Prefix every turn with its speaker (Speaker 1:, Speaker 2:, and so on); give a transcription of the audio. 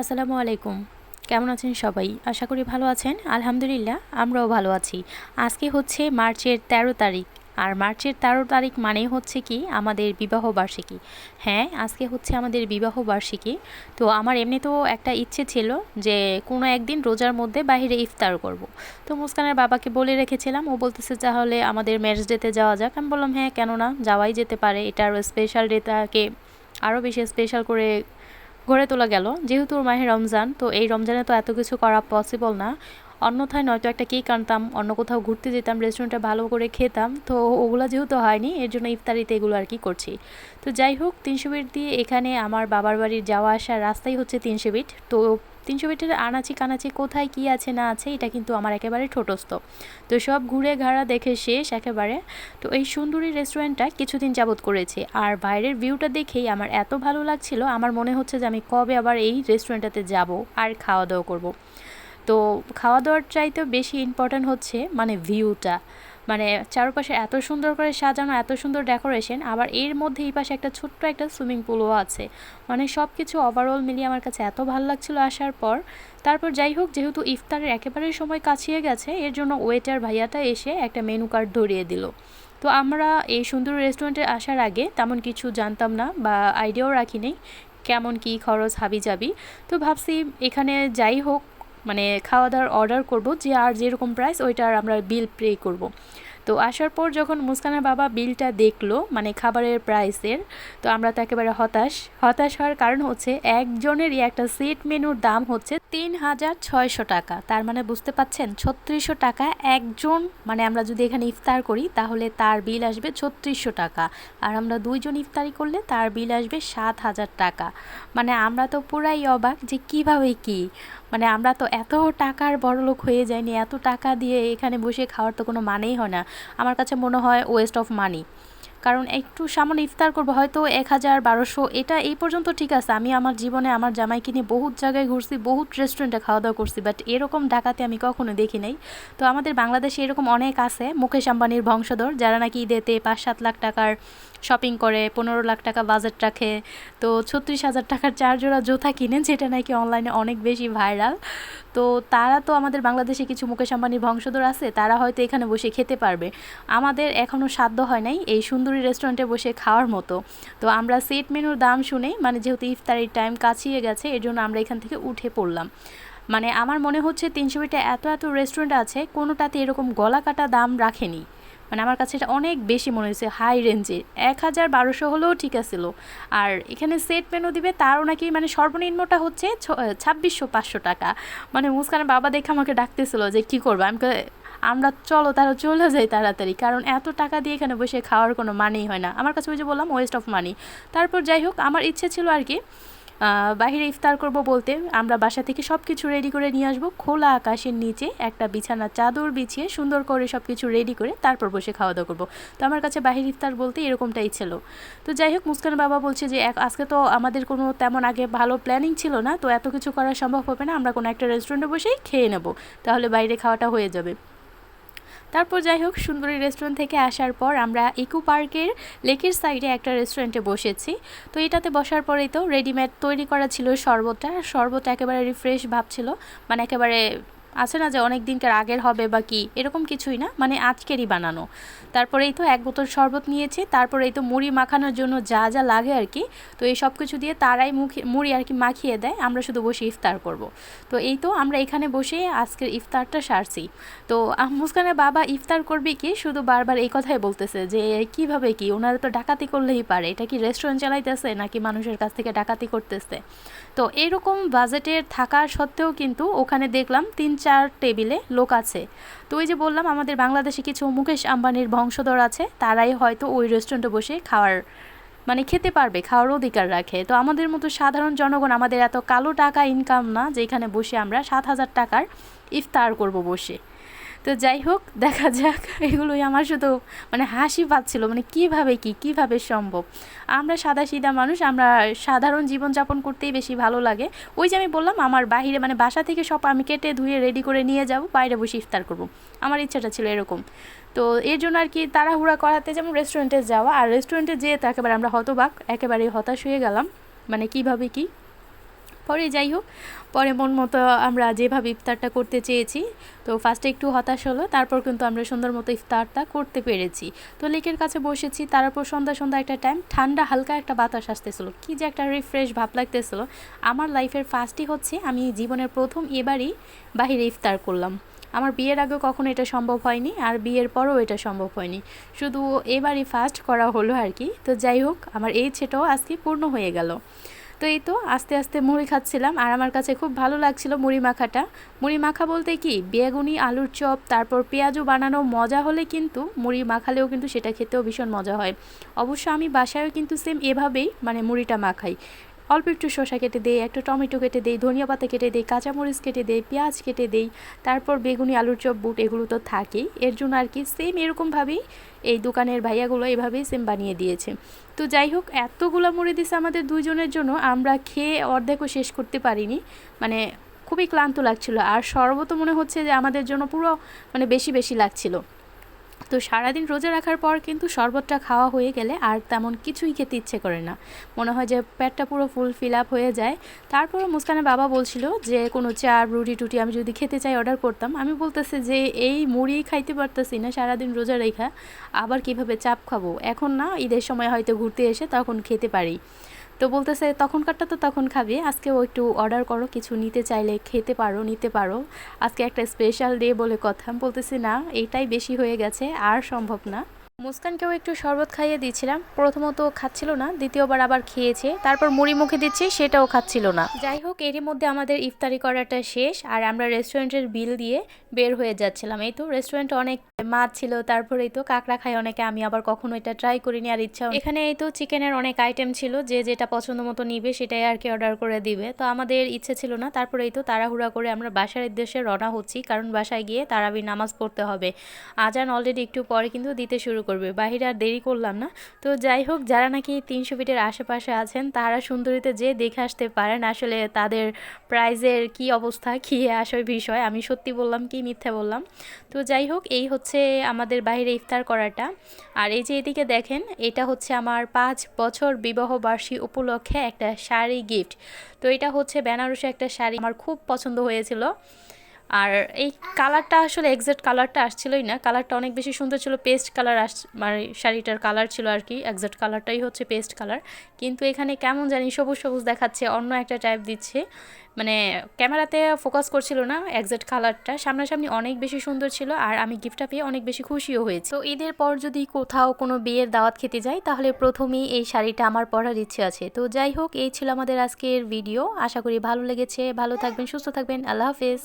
Speaker 1: আসসালামু আলাইকুম। কেমন আছেন সবাই? আশা করি ভালো আছেন। আলহামদুলিল্লাহ, আমরাও ভালো আছি। আজকে হচ্ছে মার্চের ১৩ তারিখ। আর মার্চের তেরো তারিখ মানেই হচ্ছে কি? আমাদের বিবাহ বার্ষিকী। হ্যাঁ আজকে হচ্ছে আমাদের বিবাহ বার্ষিকী। তো আমার এমনিতেও একটা ইচ্ছে ছিল যে কোনো একদিন রোজার মধ্যে বাইরে ইফতার করব। তো মুস্কানের বাবাকে বলে রেখেছিলাম। ও বলতেছে, তাহলে আমাদের ম্যারেজ ডেতে যাওয়া যাক। আমি বললাম হ্যাঁ কেন না যাওয়াই যেতে পারে। এটা আরও স্পেশাল ডেটাকে আরও বেশি স্পেশাল করে গড়ে তোলা গেল। যেহেতু ওর মাহে রমজান, তো এই রমজানে তো এত কিছু করা পসিবল না। অন্যথায় নয়তো একটা কেক আনতাম, অন্য কোথাও ঘুরতে যেতাম রেস্টুরেন্টে ভালো করে খেতাম। তো ওগুলো যেহেতু হয়নি, এর জন্য ইফতারিতে এগুলো আর কি করছি। তো যাই হোক, তিনশো বিট দিয়ে এখানে আমার বাবার বাড়ির যাওয়া আসার রাস্তাই হচ্ছে তিনশো বিট। তো তিনশো বিটের আনাচি কানাচি কোথায় কি আছে না আছে, এটা কিন্তু আমার একেবারে ঠোঁটস্থ। তো সব ঘুরে ঘাড়া দেখে শেষ একেবারে। তো এই সুন্দরী রেস্টুরেন্টটা কিছুদিন যাবত করেছে। আর বাইরের ভিউটা দেখেই আমার এত ভালো লাগছিল, আমার মনে হচ্ছে যে আমি কবে আবার এই রেস্টুরেন্টটাতে যাব আর খাওয়া দাওয়া করব। তো খাওয়া দাওয়ার চাইতে বেশি ইম্পর্ট্যান্ট হচ্ছে মানে ভিউটা মানে চারপাশে এত সুন্দর করে সাজানো, এত সুন্দর ডেকোরেশন আবার এর মধ্যে এই পাশে একটা ছোট্ট একটা সুইমিং পুলও আছে। মানে সব কিছু ওভারঅল মিলিয়ে আমার কাছে এত ভালো লাগছিল আসার পর। তারপর যাই হোক, যেহেতু ইফতারের একেবারে সময় কাছিয়ে গেছে, এর জন্য ওয়েটার ভাইয়াটা এসে একটা মেনু কার্ড ধরিয়ে দিল। তো আমরা এই সুন্দর রেস্টুরেন্টে আসার আগে তেমন কিছু জানতাম না বা আইডিয়াও রাখিনি, কেমন কি খরচ হাবি যাবি তো ভাবছি এখানে যাই হোক মানে খাওয়া দাওয়ার অর্ডার করব, যে আর যেরকম প্রাইস ওইটার আমরা বিল পে করব। তো আসার পর যখন মুস্কানের বাবা বিলটা দেখল মানে খাবারের প্রাইসের তো আমরা তো একেবারে হতাশ। হতাশ হওয়ার কারণ হচ্ছে, একজনেরই একটা সেট মেনুর দাম হচ্ছে তিন হাজার ছয়শো টাকা। তার মানে বুঝতে পাচ্ছেন, ছত্রিশশো টাকা একজন মানে আমরা যদি এখানে ইফতার করি, তাহলে তার বিল আসবে ছত্রিশশো টাকা। আর আমরা দুইজন ইফতারি করলে তার বিল আসবে সাত হাজার টাকা। মানে আমরা তো পুরাই অবাক যে কীভাবে কি? মানে আমরা তো এত টাকার বড়লোক হয়ে যায়নি এত টাকা দিয়ে এখানে বসে খাওয়ার তো কোনো মানেই হয় না। আমার কাছে মনে হয় ওয়েস্ট অফ মানি কারণ একটু সামান্য ইফতার করব, হয়তো এক হাজার বারোশো, এটা এই পর্যন্ত ঠিক আছে। আমি আমার জীবনে আমার জামাইকে নিয়ে বহুত জায়গায় ঘুরছি, বহুত রেস্টুরেন্টে খাওয়া দাওয়া করছি বাট এরকম ডাকাতে আমি কখনো দেখি নাই। তো আমাদের বাংলাদেশে এরকম অনেক আছে, মুকেশ আম্বানির বংশধর, যারা নাকি ঈদেতে পাঁচ সাত লাখ টাকার শপিং করে, পনেরো লাখ টাকা বাজেট রাখে, তো ছত্রিশ হাজার টাকার চার জোড়া জোথা কিনেন, যেটা নাকি অনলাইনে অনেক বেশি ভাইরাল তো তারা তো আমাদের বাংলাদেশে কিছু মুকেশ আম্বানির বংশধর আছে, তারা হয়তো এখানে বসে খেতে পারবে। আমাদের এখনও সাধ্য হয় নাই এই সুন্দরী রেস্টুরেন্টে বসে খাওয়ার মতো। তো আমরা সেট মেনুর দাম শুনে মানে যেহেতু ইফতারির টাইম কাছিয়ে গেছে এর জন্য আমরা এখান থেকে উঠে পড়লাম। মানে আমার মনে হচ্ছে তিনশো এত এত রেস্টুরেন্ট আছে, কোনোটাতে এরকম গলা কাটা দাম রাখেনি। মানে আমার কাছে এটা অনেক বেশি মনে হয়েছে হাই রেঞ্জের এক হাজার বারোশো হলেও ঠিক আছিল। আর এখানে সেট মেনু দিবে, তারও নাকি মানে সর্বনিম্নটা হচ্ছে ছাব্বিশশো পাঁচশো টাকা। মানে মুসকানের বাবা দেখে আমাকে ডাকতেছিল যে, কী করব? আমি আমরা চলো, তারা চলে যাই তাড়াতাড়ি। কারণ এত টাকা দিয়ে এখানে বসে খাওয়ার কোনো মানেই হয় না। আমার কাছে ওই যে বললাম ওয়েস্ট অফ মানি তারপর যাই হোক, আমার ইচ্ছে ছিল আর কি বাহিরে ইফতার করব বলতে আমরা বাসা থেকে সব কিছু রেডি করে নিয়ে আসব। খোলা আকাশের নিচে একটা বিছানা চাদর বিছিয়ে সুন্দর করে সব কিছু রেডি করে তারপর বসে খাওয়া দাওয়া করব। তো আমার কাছে বাহির ইফতার বলতে এরকমটাই ছিল তো যাই হোক, মুস্কান বাবা বলছে যে আজকে তো আমাদের কোনো তেমন আগে ভালো প্ল্যানিং ছিল না, তো এত কিছু করা সম্ভব হবে না, আমরা কোনো একটা রেস্টুরেন্টে বসেই খেয়ে নেব। তাহলে বাইরে খাওয়াটা হয়ে যাবে। তারপর যাই হোক, সুন্দরী রেস্টুরেন্ট থেকে আসার পর আমরা ইকো পার্কের লেকের সাইডে একটা রেস্টুরেন্টে বসেছি। তো এটাতে বসার পরেই তো রেডিমেড তৈরি করা ছিল শরবতটা। শরবত একেবারে রিফ্রেশ ভাব ছিল। মানে একেবারে আছে না যে অনেক দিনকার আগের হবে বা কি? এরকম কিছুই না। মানে আজকেরই বানানো। তারপরেই তো এক বোতল শরবত নিয়েছি। তারপরে এই তো মুড়ি মাখানোর জন্য যা যা লাগে আর কি, তো এই সব কিছু দিয়ে তারাই মুখে, মুড়ি আর কি মাখিয়ে দেয়। আমরা শুধু বসে ইফতার করব। তো এই তো আমরা এখানে বসে আজকের ইফতারটা সারছি। তো মুস্কানের বাবা ইফতার করবে কি? শুধু বারবার এই কথাই বলতেছে যে, কীভাবে কি? ওনারা তো ডাকাতি করলেই পারে। এটা কি রেস্টুরেন্ট চালাইতেছে নাকি মানুষের কাছ থেকে ডাকাতি করতেছে? তো এরকম বাজেটের থাকা সত্ত্বেও কিন্তু ওখানে দেখলাম তিন চার টেবিলে লোক আছে। তো ওই যে বললাম, আমাদের বাংলাদেশে কিছু মুকেশ আম্বানির বংশধর আছে, তারাই হয়তো ওই রেস্টুরেন্টে বসে খাওয়ার মানে খেতে পারবে, খাওয়ার অধিকার রাখে। তো আমাদের মতো সাধারণ জনগণ, আমাদের এত কালো টাকা ইনকাম না যে এখানে বসে আমরা সাত হাজার টাকার ইফতার করব বসে। তো যাই হোক, দেখা যাক। এগুলোই আমার শুধু মানে হাসি পাচ্ছিল মানে কীভাবে কি, কীভাবে সম্ভব? আমরা সাদা সিধা মানুষ, আমরা সাধারণ জীবনযাপন করতেই বেশি ভালো লাগে। ওই যে আমি বললাম, আমার বাহিরে মানে বাসা থেকে সব আমি কেটে ধুয়ে রেডি করে নিয়ে যাব, বাইরে বসে ইফতার করব। আমার ইচ্ছাটা ছিল এরকম। তো এর জন্য আর কি তাড়াহুড়া করাতে যেমন রেস্টুরেন্টে যাওয়া, আর রেস্টুরেন্টে যেয়ে তো একেবারে আমরা হতবাক একেবারে হতাশ হয়ে গেলাম। মানে কীভাবে কি? পরে যাই হোক, পরে মন মতো আমরা যেভাবে ইফতারটা করতে চেয়েছি, তো ফার্স্টে একটু হতাশ হলো, তারপর কিন্তু আমরা সুন্দর মতো ইফতারটা করতে পেরেছি। তো লেকের কাছে বসেছি তারপর সন্ধ্যা সন্ধ্যা একটা টাইম ঠান্ডা হালকা একটা বাতাস আসতেছিলো, কি যে একটা রিফ্রেশ ভাব লাগতেছিলো। আমার লাইফের ফার্স্টই হচ্ছে, আমি জীবনের প্রথম এবারই বাহিরে ইফতার করলাম। আমার বিয়ের আগে কখনো এটা সম্ভব হয়নি, আর বিয়ের পরেও এটা সম্ভব হয়নি। শুধু এবারই ফার্স্ট করা হলো আর কি, তো যাই হোক, আমার এই ছেটাও আজকে পূর্ণ হয়ে গেল। তো এই তো আস্তে আস্তে মুড়ি খাচ্ছিলাম আর আমার কাছে খুব ভালো লাগছিল মুড়ি মাখাটা। মুড়ি মাখা বলতে কি? বেগুনি, আলুর চপ, তারপর পেঁয়াজও বানানো মজা হলে কিন্তু মুড়ি মাখালেও কিন্তু সেটা খেতেও ভীষণ মজা হয়। অবশ্য আমি বাসায়ও কিন্তু সেম এভাবেই মানে মুড়িটা মাখাই। অল্প একটু শসা কেটে দেই, একটু টমেটো কেটে দেই, ধনিয়া পাতা কেটে দেই, কাঁচামরিচ কেটে দেই, পেঁয়াজ কেটে দেই, তারপর বেগুনি, আলুর চপ, বুট এগুলো তো থাকেই। এর জন্য আর কি সেম এরকমভাবেই এই দোকানের ভাইয়াগুলো এভাবেই সেম বানিয়ে দিয়েছে। তো যাই হোক, এতগুলো মুড়ি দিছে আমাদের দুইজনের জন্য, আমরা খেয়ে অর্ধেকও শেষ করতে পারিনি। মানে খুবই ক্লান্ত লাগছিল। আর শরবত মনে হচ্ছে যে আমাদের জন্য পুরো মানে বেশি বেশি লাগছিল। তো সারাদিন রোজা রাখার পর কিন্তু শরবতটা খাওয়া হয়ে গেলে আর তেমন কিছুই খেতে ইচ্ছে করে না। মনে হয় যে পেটটা পুরো ফুল ফিল আপ হয়ে যায়। তারপর মুস্কানের বাবা বলছিল যে, কোনো চা, রুটি টুটি আমি যদি খেতে চাই অর্ডার করতাম। আমি বলতেছি যে, এই মুড়ি খাইতে পারতেছি না, সারাদিন রোজা রেখা, আবার কীভাবে চাপ খাব? এখন না, ঈদের সময় হয়তো ঘুরতে এসে তখন খেতে পারি। তো বলতেছে, তখনকারটা তো তখন খাবে আজকেও একটু অর্ডার করো, কিছু নিতে চাইলে খেতে পারো, নিতে পারো। আজকে একটা স্পেশাল ডে বলে কথা। বলতেছি, না এইটাই বেশি হয়ে গেছে, আর সম্ভব না। মুস্কানকেও একটু শরবত খাইয়ে দিয়েছিলাম। প্রথমত খাচ্ছিল না, দ্বিতীয়বার আবার খেয়েছে। তারপর মুড়ি মুখে দিচ্ছি, সেটাও খাচ্ছিল না। যাই হোক, এরই মধ্যে আমাদের ইফতারি করাটা শেষ আর আমরা রেস্টুরেন্টের বিল দিয়ে বের হয়ে যাচ্ছিলাম। এই তো, রেস্টুরেন্টে অনেক মাছ ছিল, তারপরেই তো কাঁকড়া খায় অনেকে, আমি আবার কখনো এটা ট্রাই করিনি আর ইচ্ছা এখানে এই তো চিকেনের অনেক আইটেম ছিল, যে যেটা পছন্দ মতো নিবে সেটাই আর কি অর্ডার করে দিবে। তো আমাদের ইচ্ছে ছিল না, তারপরেই তো তাড়াহুড়া করে আমরা বাসার উদ্দেশ্যে রওনা হচ্ছি, কারণ বাসায় গিয়ে তারাবি নামাজ পড়তে হবে। আজান অলরেডি একটু পরে, কিন্তু দিতে শুরু করবে, বাহিরে আর দেরি করলাম না। তো যাই হোক, যারা নাকি তিনশো ফিটের আশেপাশে আছেন, তারা সুন্দরীতে যে দেখে আসতে পারেন আসলে তাদের প্রাইজের কি অবস্থা, কী আসলে বিষয়। আমি সত্যি বললাম কি মিথ্যা বললাম? তো যাই হোক, এই হচ্ছে আমাদের বাইরে ইফতার করাটা। আর এই যে এদিকে দেখেন, এটা হচ্ছে আমার পাঁচ বছর বিবাহ বার্ষিক উপলক্ষে একটা শাড়ি গিফট। তো এটা হচ্ছে বেনারসে একটা শাড়ি, আমার খুব পছন্দ হয়েছিল। আর এই কালারটা আসলে এক্সাক্ট কালারটা আসছিলই না। কালারটা অনেক বেশি সুন্দর ছিল পেস্ট কালার আস মানে শাড়িটার কালার ছিল আর কি এক্সাক্ট কালারটাই হচ্ছে পেস্ট কালার কিন্তু এখানে কেমন জানি সবুজ সবুজ দেখাচ্ছে, অন্য একটা টাইপ দিচ্ছে। মানে ক্যামেরাতে ফোকাস করছিল না এক্সাক্ট কালারটা সামনাসামনি অনেক বেশি সুন্দর ছিল আর আমি গিফটটা পেয়ে অনেক বেশি খুশিও হয়েছি। তো ঈদের পর যদি কোথাও কোনো বিয়ের দাওয়াত খেতে যাই, তাহলে প্রথমেই এই শাড়িটা আমার পরার ইচ্ছে আছে। তো যাই হোক, এই ছিল আমাদের আজকের ভিডিও আশা করি ভালো লেগেছে। ভালো থাকবেন, সুস্থ থাকবেন। আল্লাহ হাফেজ।